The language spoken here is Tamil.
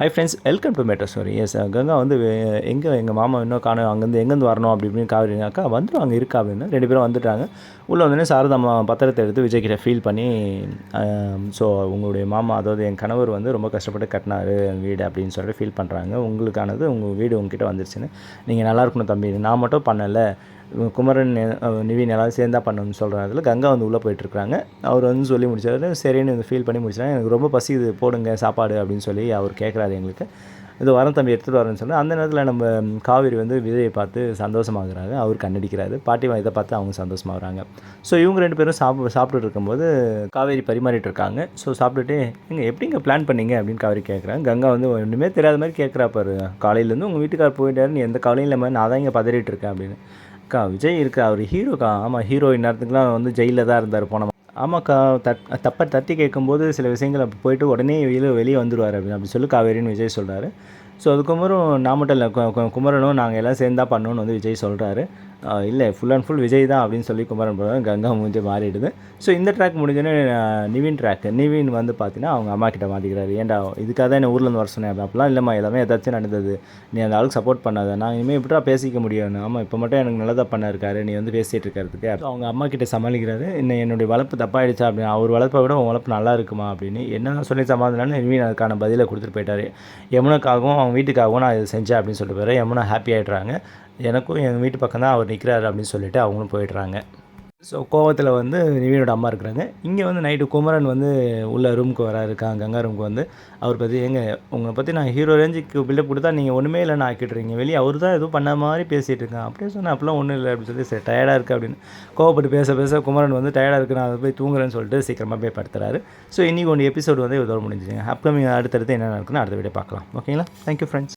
Hi friends welcome to matter story S Ganga வந்து எங்கே எங்கள் மாமா இன்னும் காணும். அங்கேருந்து எங்கேருந்து வரணும் அப்படி இப்படின்னு காவிரி அக்கா வந்துடும் அங்கே இருக்கா அப்படின்னு ரெண்டு பேரும் வந்துட்டாங்க. உள்ளே வந்தோடனே சாரதாம்மா பத்திரத்தை எடுத்து விஜய்கிட்ட ஃபீல் பண்ணி ஸோ உங்களுடைய மாமா அதாவது என் கணவர் வந்து ரொம்ப கஷ்டப்பட்டு கட்டினார் வீடு அப்படின்னு சொல்லிட்டு ஃபீல் பண்ணுறாங்க உங்களுக்கானது உங்கள் வீடு உங்ககிட்ட வந்துருச்சுன்னு. நீங்கள் நல்லா இருக்கணும் தம்பி. நான் மட்டும் பண்ணலை. குமரன் நிவி நிவின் எல்லாரும் சேர்ந்தா பண்ணணும்னு சொல்கிறதுல கங்கா வந்து உள்ளே போயிட்டுருக்காங்க அவர் வந்து சொல்லி முடிச்சாரு சரின்னு ஃபீல் பண்ணி முடிச்சாரு எனக்கு ரொம்ப பசி இது போடுங்க சாப்பாடு அப்படின்னு சொல்லி அவர் கேட்குறாரு எங்களுக்கு. இது வரம் தம்பி எடுத்துகிட்டு வரேன்னு சொன்னால் அந்த நேரத்தில் நம்ம காவேரி வந்து விஜயை பார்த்து சந்தோஷமாகறாங்க அவர் கண்ணடிக்கிறாரு. பாட்டி இதை பார்த்து அவங்க சந்தோஷமாகறாங்க. ஸோ இவங்க ரெண்டு பேரும் சாப்பிட்டு சாப்பிட்டுட்டு இருக்கும்போது காவேரி பரிமாறிட்டு இருக்காங்க. ஸோ சாப்பிட்டுட்டு எங்கே எப்படிங்க பிளான் பண்ணீங்க? அப்படின்னு காவேரி கேட்குறாங்க கங்கா வந்து ஒன்றுமே தெரியாத மாதிரி கேட்குறா பாரு. காலையிலேருந்து உங்கள் வீட்டுக்கார் போயிட்டாரு. நீ எந்த கவலையும் இல்லாமல் நான் தான் இங்கே பதறிட்டு இருக்கேன் அப்படின்னு. அக்கா விஜய் இருக்கா அவர் ஹீரோக்கா ஆமாம் ஹீரோ இந்நேரத்துக்குலாம் வந்து ஜெயிலில் தான் இருந்தார் போன ஆமாக்கா தட் தப்பை தட்டி கேட்கும்போது சில விஷயங்கள் அப்போ போயிட்டு உடனே வெளியே வெளியே வந்துடுவார் அப்படின்னு அப்படி சொல்லி காவேரின்னு விஜய் சொல்கிறாரு ஸோ அதுக்கப்புறம் நான் மட்டும் இல்லை குமரனும் நாங்கள் எல்லாம் சேர்ந்தா பண்ணணும்னு வந்து விஜய் சொல்கிறாரு இல்லை ஃபுல் அண்ட் ஃபுல் விஜய் தான் அப்படின்னு சொல்லி குமரன் போகிறாங்க கங்கா மூஞ்சி மாறிடுது. ஸோ இந்த ட்ராக் முடிஞ்சோடனே நிவின் ட்ராக் நிவின் வந்து பார்த்தீங்கன்னா அவங்க அம்மா கிட்ட மாட்டிக்கிறாரு. ஏன்டா இதுக்காக தான் என்ன ஊர்லேருந்து வர சொன்னேன். அப்படிலாம் இல்லைம்மா எல்லாமே ஏதாச்சும் நடந்தது. நீ அந்த ஆளுக்கு சப்போர்ட் பண்ணாத. நான் இனிமேல் எப்படிடா பேசிக்க முடியும். ஆமாம் இப்போ மட்டும் எனக்கு நல்லதாக பண்ண இருக்காரு நீ வந்து பேசிகிட்டு இருக்கிறதுக்கு. அவங்க அம்மா கிட்ட சமாளிக்கிறாரு. இன்னும் என்னுடைய வளர்ப்பு தப்பாயிடுச்சா? அப்படின்னு. அவர் வளர்ப்பை விட உன் வளர்ப்பு நல்லா இருக்குமா? அப்படின்னு. என்ன சொல்லி சமாளினாலும் நிவின் அதுக்கான பதிலை கொடுத்துட்டு போயிட்டாரு. யமுனாக்காகவும் அவங்க வீட்டுக்காகவும் நான் இதை செஞ்சேன் அப்படின்னு சொல்லிட்டு போயிடுறேன் யமுனா ஹாப்பி ஆகிடுறாங்க எனக்கும் எங்கள் வீட்டு பக்கம் தான் அவர் நிற்கிறாரு அப்படின்னு சொல்லிட்டு அவங்களும் போயிடுறாங்க. ஸோ கோவத்தில் வந்து நிவினோட அம்மா இருக்கிறாங்க. இங்கே வந்து நைட்டு குமரன் வந்து உள்ள ரூமுக்கு வராரு கங்கா ரூமுக்கு வந்து. அவர் பற்றி எங்க உங்களை பற்றி நான் ஹீரோ ரேஞ்சுக்கு பில்டப் கொடுத்தா நீங்கள் ஒன்றுமே இல்லைன்னு ஆக்கிட்டுறீங்க. வெளியே அவர் தான் எதுவும் பண்ண மாதிரி பேசிகிட்டு இருக்கேன். அப்படியே சொன்னால் அப்பெல்லாம் ஒன்றும் இல்லை அப்படின்னு சொல்லி சரி டயர்டாக இருக்குது அப்படின்னு. கோவப்பட்டு பேச பேச குமரன் வந்து டயர்டாக இருக்குது நான் போய் தூங்குறேன்னு சொல்லிட்டு சீக்கிரமாக போய் படுத்துறாரு. ஸோ இன்றைக்கி ஒன்று எபிசோடு வந்து இதோட முடிஞ்சுங்க அப்கமிங் அடுத்தடுத்து என்ன நடக்குன்னு அடுத்த வீடியோ பார்க்கலாம். ஓகேங்களா தேங்க்யூ ஃப்ரெண்ட்ஸ்